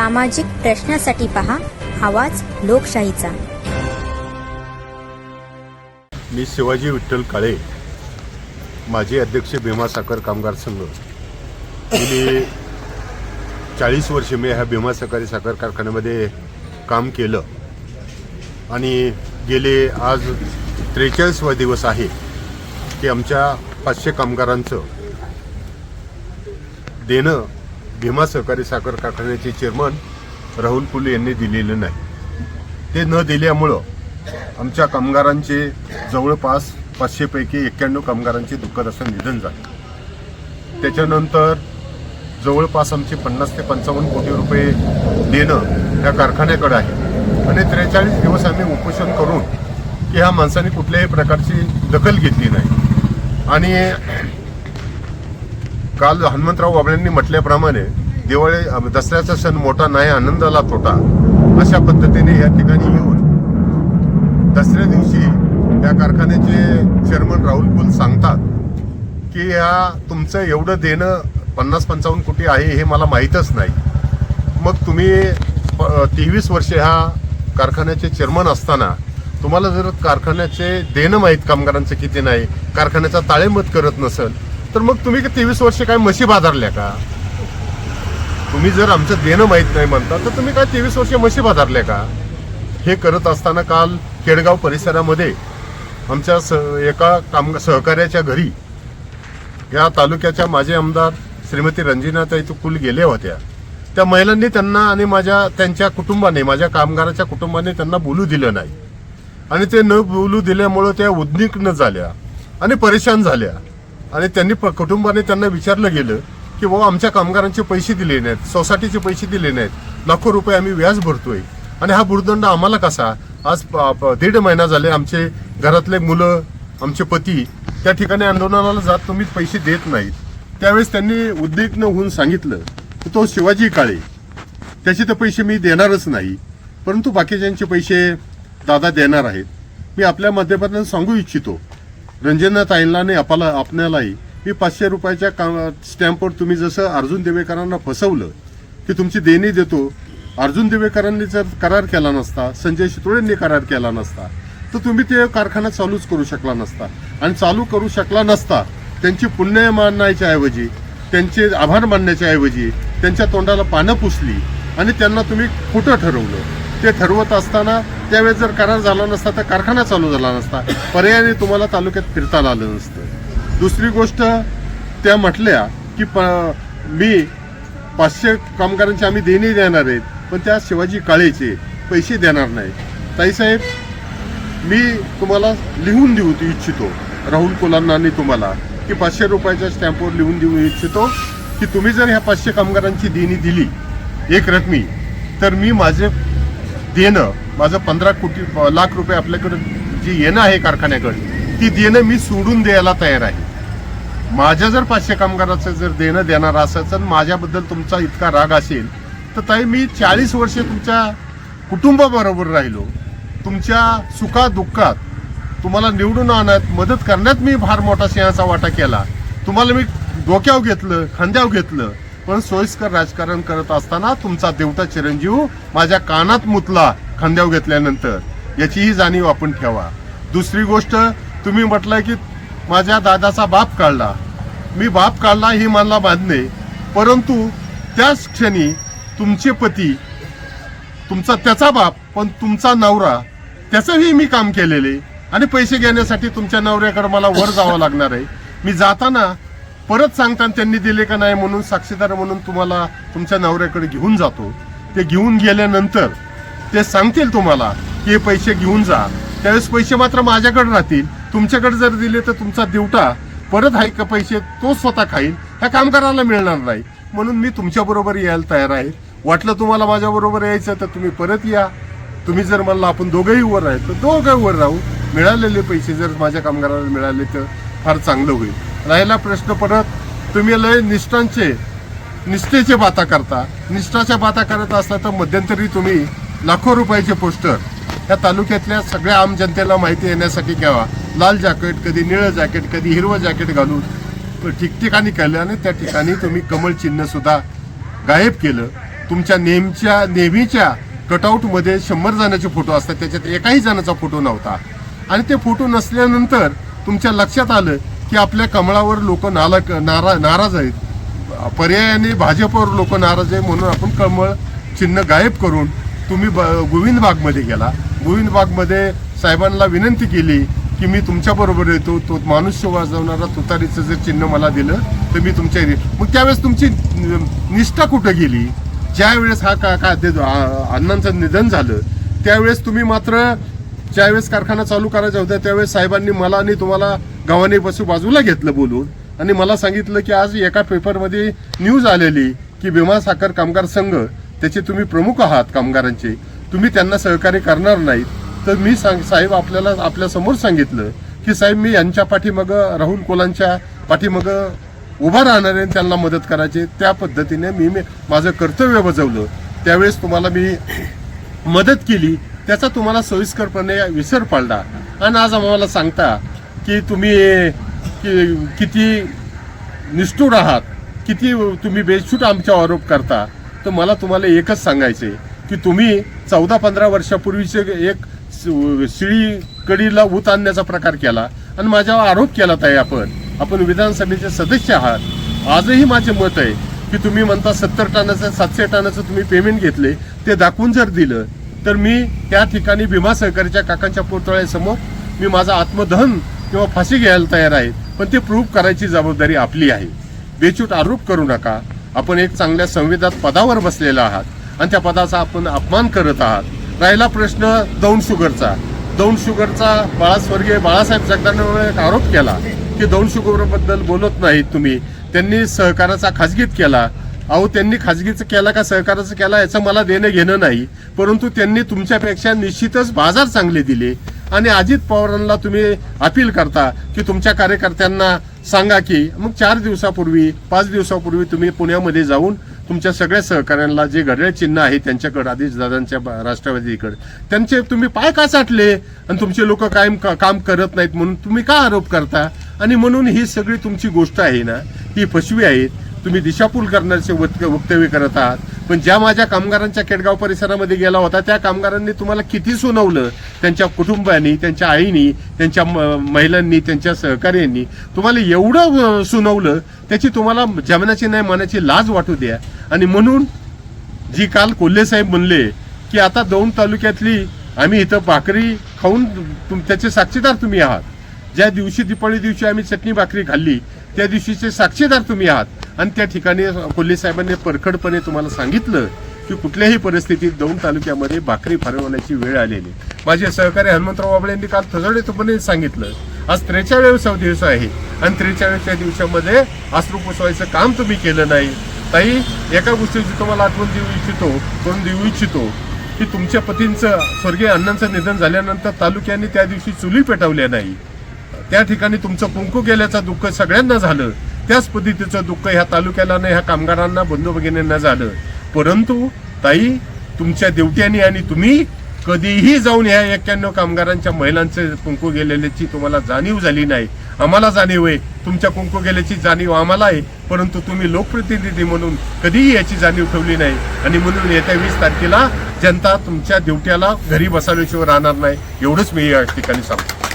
सामाजिक प्रश्नासाठी पहा आवाज लोकशाहीचा. मी शिवाजी विठ्ठल काळे माजी अध्यक्ष भीमा साखर कामगार संघ. गेली चाळीस वर्षे मी ह्या भीमा सहकारी साखर कारखान्यामध्ये काम केलं. आणि गेले आज त्रेचाळीसवा दिवस आहे की आमच्या पाचशे कामगारांचं देणं भीमा सहकारी साखर कारखान्याचे चेअरमन राहुल कुले यांनी दिलेलं नाही. ते न दिल्यामुळं आमच्या कामगारांचे जवळपास पाचशेपैकी एक्क्याण्णव कामगारांचे दुःखद असं निधन झालं. त्याच्यानंतर जवळपास आमचे पन्नास ते पंचावन्न कोटी रुपये देणं या कारखान्याकडे आहे. आणि त्रेचाळीस दिवस आम्ही उपोषण करून की ह्या माणसाने कुठल्याही प्रकारची दखल घेतली नाही. आणि काल हनुमंतराव बाबळ्यांनी म्हटल्याप्रमाणे दिवाळी दसऱ्याचा सण मोठा नाही आनंदाला तोटा. अशा पद्धतीने या ठिकाणी येऊन दसऱ्या दिवशी या कारखान्याचे चेअरमन राहुल कुल सांगतात की ह्या तुमचं एवढं देणं पन्नास पंचावन्न कोटी आहे हे मला माहीतच नाही. मग तुम्ही तेवीस वर्षे ह्या कारखान्याचे चेअरमन असताना तुम्हाला जर कारखान्याचे देणं माहीत कामगारांचं किती नाही कारखान्याचा ताळेमत करत नसेल तर मग तुम्ही तेवीस वर्षे काय म्हशी बाजारल्या का? तुम्ही जर आमचं देणं माहीत नाही म्हणता तर तुम्ही काय तेवीस वर्षे म्हशी बाजारल्या का? हे करत असताना काल केडगाव परिसरामध्ये आमच्या स एका काम सहकार्याच्या घरी या तालुक्याच्या माजी आमदार श्रीमती रंजिनाताई कुल गेल्या होत्या. त्या महिलांनी त्यांना आणि माझ्या त्यांच्या कुटुंबाने माझ्या कामगाराच्या कुटुंबाने त्यांना बोलू दिलं नाही. आणि ते न बोलू दिल्यामुळं त्या उद्विग्न झाल्या आणि परेशान झाल्या. आणि त्यांनी प- कुटुंबाने त्यांना विचारलं गेलं की बाबा आमच्या कामगारांचे पैसे दिले नाहीत सोसायटीचे पैसे दिले नाहीत लाखो रुपये आम्ही व्याज भरतोय. आणि हा भूर्दंड आम्हाला कसा? आज दीड महिना झाले आमचे घरातले मुलं आमचे पती त्या ठिकाणी आंदोलनाला जात तुम्ही पैसे देत नाहीत. त्यावेळेस त्यांनी उद्विग्न होऊन सांगितलं की तो शिवाजी काळे त्याचे तर पैसे मी देणारच नाही परंतु बाकीच्यांचे पैसे दादा देणार आहेत. मी आपल्या माध्यमातून सांगू इच्छितो. रंजना ताईंना आपला आपल्यालाही मी पाचशे रुपयाच्या का स्टॅम्पवर तुम्ही जसं अर्जुन देवेकरांना फसवलं की तुमची देणी देतो. अर्जुन देवेकरांनी जर करार केला नसता संजय शितोळेंनी करार केला नसता तर तुम्ही ते कारखाना चालूच करू शकला नसता. आणि चालू करू शकला नसता त्यांची पुण्य मानण्याच्या ऐवजी त्यांचे आभार मानण्याच्या ऐवजी त्यांच्या तोंडाला पानं पुसली आणि त्यांना तुम्ही खोटं ठरवलं. ते ठरवत असताना त्यावेळेस जर करार झाला नसता तर कारखाना चालू झाला नसता. पर्यायाने तुम्हाला तालुक्यात फिरता आलं नसतं. दुसरी गोष्ट त्या म्हटल्या की प मी पाचशे कामगारांचे आम्ही देणे देणार आहेत पण त्या शिवाजी काळेचे पैसे देणार नाही ताईसाहेब मी तुम्हाला लिहून देऊ इच्छितो राहुल कोलांना आणि तुम्हाला की पाचशे रुपयाच्या स्टॅम्पवर लिहून देऊ इच्छितो की तुम्ही जर ह्या पाचशे कामगारांची देणी दिली एक रकमी तर मी माझे देणं माझं पंधरा कोटी लाख रुपये आपल्याकडं जी येणं आहे कारखान्याकडे ती देणं मी सोडून द्यायला तयार आहे. माझ्या जर पाचशे कामगाराचं जर देणं देणार असेल तर माझ्याबद्दल तुमचा इतका राग असेल तर ताई मी चाळीस वर्षे तुमच्या कुटुंबाबरोबर राहिलो. तुमच्या सुखा दुःखात तुम्हाला निवडून आणत मदत करण्यात मी फार मोठा सिंहाचा वाटा केला. तुम्हाला मी डोक्यावर घेतलं खांद्यावर घेतलं. पण सोयीस्कर राजकारण करत असताना तुमचा देवता चिरंजीव माझ्या कानात मुतला खांद्यावर घेतल्यानंतर. याचीही जाणीव आपण ठेवा. दुसरी गोष्ट तुम्ही म्हटलं की माझ्या दादाचा बाप काढला. मी बाप काढला ही मला बांधणे परंतु त्याच क्षणी तुमचे पती तुमचा त्याचा बाप पण तुमचा नवरा त्याचंही मी काम केलेले. आणि पैसे घेण्यासाठी तुमच्या नवऱ्याकडे मला वर जावं लागणार आहे. मी जाताना परत सांगताना त्यांनी दिले का नाही म्हणून साक्षीदार म्हणून तुम्हाला तुमच्या नवऱ्याकडे घेऊन जातो. ते घेऊन गेल्यानंतर ते सांगतील तुम्हाला की हे पैसे घेऊन जा. त्यावेळेस पैसे मात्र माझ्याकडे राहतील. तुमच्याकडे जर दिले तर तुमचा देवटा परत आहे का पैसे? तो स्वतः खाईल. ह्या कामगाराला मिळणार नाही. म्हणून मी तुमच्याबरोबर यायला तयार आहे. वाटलं तुम्हाला माझ्याबरोबर यायचं तर तुम्ही परत या. तुम्ही जर म्हणला आपण दोघंही वर आहे तर दोघं वर राहू. मिळालेले पैसे जर माझ्या कामगाराला मिळाले तर फार चांगलं होईल. राहिला प्रश्न परत तुम्ही लय निष्ठांचे निष्ठेचे बाता करता. निष्ठाच्या बाता करत असता तर मध्यंतरी तुम्ही लाखो रुपयाचे पोस्टर या तालुक्यातल्या सगळ्या आम जनतेला माहिती येण्यासाठी घ्यावा. लाल जॅकेट कधी निळं जॅकेट कधी हिरवं जॅकेट घालून ठिकठिकाणी केलं आणि त्या ठिकाणी तुम्ही कमळ चिन्हसुद्धा गायब केलं. तुमच्या नेमच्या नेहमीच्या कटआउटमध्ये शंभर जणांचे फोटो असतात. त्याच्यात एकाही जणाचा फोटो नव्हता. आणि ते फोटो नसल्यानंतर तुमच्या लक्षात आलं की आपल्या कमळावर लोक नाला नारा नाराज आहेत. पर्यायाने भाजपवर लोक नाराज आहे म्हणून आपण कमळ चिन्ह गायब करून तुम्ही ब गोविंद बागमध्ये गेला. गोविंद बागमध्ये साहेबांना विनंती केली की मी तुमच्याबरोबर येतो. तो मानुष्य वाजवणारा तुतारीचं जर चिन्ह मला दिलं तर मी तुमच्या इथे- मग त्यावेळेस तुमची निष्ठा कुठं गेली? ज्यावेळेस हा का का अण्णांचं निधन झालं त्यावेळेस तुम्ही मात्र ज्यावेळेस कारखाना चालू करायचा होता त्यावेळेस साहेबांनी मला आणि तुम्हाला गव्हाणे बसू बाजूला घेतलं बोलून. आणि मला सांगितलं की आज एका पेपरमध्ये न्यूज आलेली की भीमा साखर कामगार संघ त्याचे तुम्ही प्रमुख आहात कामगारांचे तुम्ही त्यांना सहकार्य करणार नाहीत. तर मी सांग साहेब आपल्याला आपल्यासमोर सांगितलं की साहेब मी यांच्या पाठीमाग राहुल कोलांच्या पाठीमाग उभा राहणार आहे आणि त्यांना मदत करायची. त्या पद्धतीने मी माझं कर्तव्य बजावलं. त्यावेळेस तुम्हाला मी मदत केली. त्याचा तुम्हाला सोयीस्करपणे विसर पडला. आणि आज आम्हाला सांगता की तुम्ही कि, किती निष्ठुर आहात किती तुम्ही बेछूट आमच्यावर आरोप करता. तर मला तुम्हाला एकच सांगायचे की तुम्ही चौदा पंधरा वर्षापूर्वीचे एक शिळीकडीला शिळी ऊत आणण्याचा प्रकार केला. आणि माझ्यावर आरोप केला ताई आपण. आपण विधानसभेचे सदस्य आहात. आजही माझे मत आहे की तुम्ही म्हणता सत्तर टनाचं सातशे टनाचं तुम्ही पेमेंट घेतले ते दाखवून जर दिलं तर मी त्या ठिकाणी भीमा सहकारीच्या काकांच्या पुतळ्यासमोर मी माझा आत्मदहन किंवा फाशी घ्यायला तयार आहे. पण ते प्रूव्ह करायची जबाबदारी आपली आहे. बेचूट आरोप करू नका. आपण एक चांगल्या संविधात पदावर बसलेला आहात आणि त्या पदाचा आपण अपमान करत आहात. राहिला प्रश्न दौंड शुगरचा. दौंड शुगरचा बाळास्वर्गीय बाळासाहेब जगदानवर एक आरोप केला की दौंड शुगरबद्दल बोलत नाहीत तुम्ही. त्यांनी सहकाराचा खाजगीत केला. अहो त्यांनी खाजगीचं केला का सहकाराचं केला याचं मला देणं घेणं नाही. परंतु त्यांनी तुमच्यापेक्षा निश्चितच बाजार चांगले दिले. आणि अजित पवारांना तुम्ही अपील करता की तुमच्या कार्यकर्त्यांना सांगा की मग चार दिवसापूर्वी पाच दिवसापूर्वी तुम्ही पुण्यामध्ये जाऊन तुमच्या सगळ्या सहकाऱ्यांना जे घड्याळ चिन्ह आहे त्यांच्याकडे आधीच दादांच्या राष्ट्रवादीकडे त्यांचे तुम्ही पाय का चाटले? आणि तुमचे लोक कायम का- काम करत नाहीत म्हणून तुम्ही का आरोप करता? आणि म्हणून ही सगळी तुमची गोष्ट आहे ना ही फसवी आहेत तुम्ही दिशापूल करण्याचे वक्त- वक्तव्य करत आहात. पण ज्या माझ्या कामगारांच्या केडगाव परिसरामध्ये गेला होता त्या कामगारांनी तुम्हाला किती सुनावलं? त्यांच्या कुटुंबानी त्यांच्या आईनी त्यांच्या म- महिलांनी त्यांच्या सहकार्यांनी तुम्हाला एवढं सुनावलं? त्याची तुम्हाला जमनाची नाही मनाची लाज वाटू द्या. आणि म्हणून जी काल कोल्हेसाहेब म्हणले की आता दोन तालुक्यातली आम्ही इथं भाकरी खाऊन तुम त्याचे साक्षीदार तुम्ही आहात. ज्या दिवशी दिपाळी दिवशी आम्ही चटणी भाकरी खाल्ली त्या दिवशीचे साक्षीदार तुम्ही आहात. आणि त्या ठिकाणी कोल्हे साहेबांनी परखडपणे तुम्हाला सांगितलं की कुठल्याही परिस्थितीत दौंड तालुक्यामध्ये भाकरी फरवण्याची वेळ आलेली. माझे सहकारी हनुमंतराव बाबळे यांनी काल थजडीतपणे सांगितलं. आज त्रेचाळीसावा दिवस आहे. आणि त्रेचाळीसच्या दिवसामध्ये अश्रू पुसवायचं काम तुम्ही केलं नाही. ताई एका गोष्टीची तुम्हाला आठवण देऊ इच्छितो करून देऊ इच्छितो की तुमच्या पतींचं स्वर्गीय अण्णांचं निधन झाल्यानंतर तालुक्याने त्या दिवशी चुली पेटवल्या नाही. त्या ठिकाणी तुमचं कुंकू गेल्याचं दुःख सगळ्यांना झालं. त्याच पद्धतीचं दुःख ह्या तालुक्याला नाही ह्या कामगारांना बंधू भगिनींना झालं. परंतु ताई तुमच्या देवट्याने आणि तुम्ही कधीही जाऊन ह्या एक्क्याण्णव कामगारांच्या महिलांचे कुंकू गेलेल्याची तुम्हाला जाणीव झाली नाही. आम्हाला जाणीव आहे. तुमच्या कुंकू गेल्याची जाणीव आम्हाला आहे. परंतु तुम्ही लोकप्रतिनिधी म्हणून कधीही याची जाणीव ठेवली नाही. आणि म्हणून येत्या वीस तारखेला जनता तुमच्या देवट्याला घरी बसावल्याशिवाय राहणार नाही. एवढंच मी या ठिकाणी सांगतो.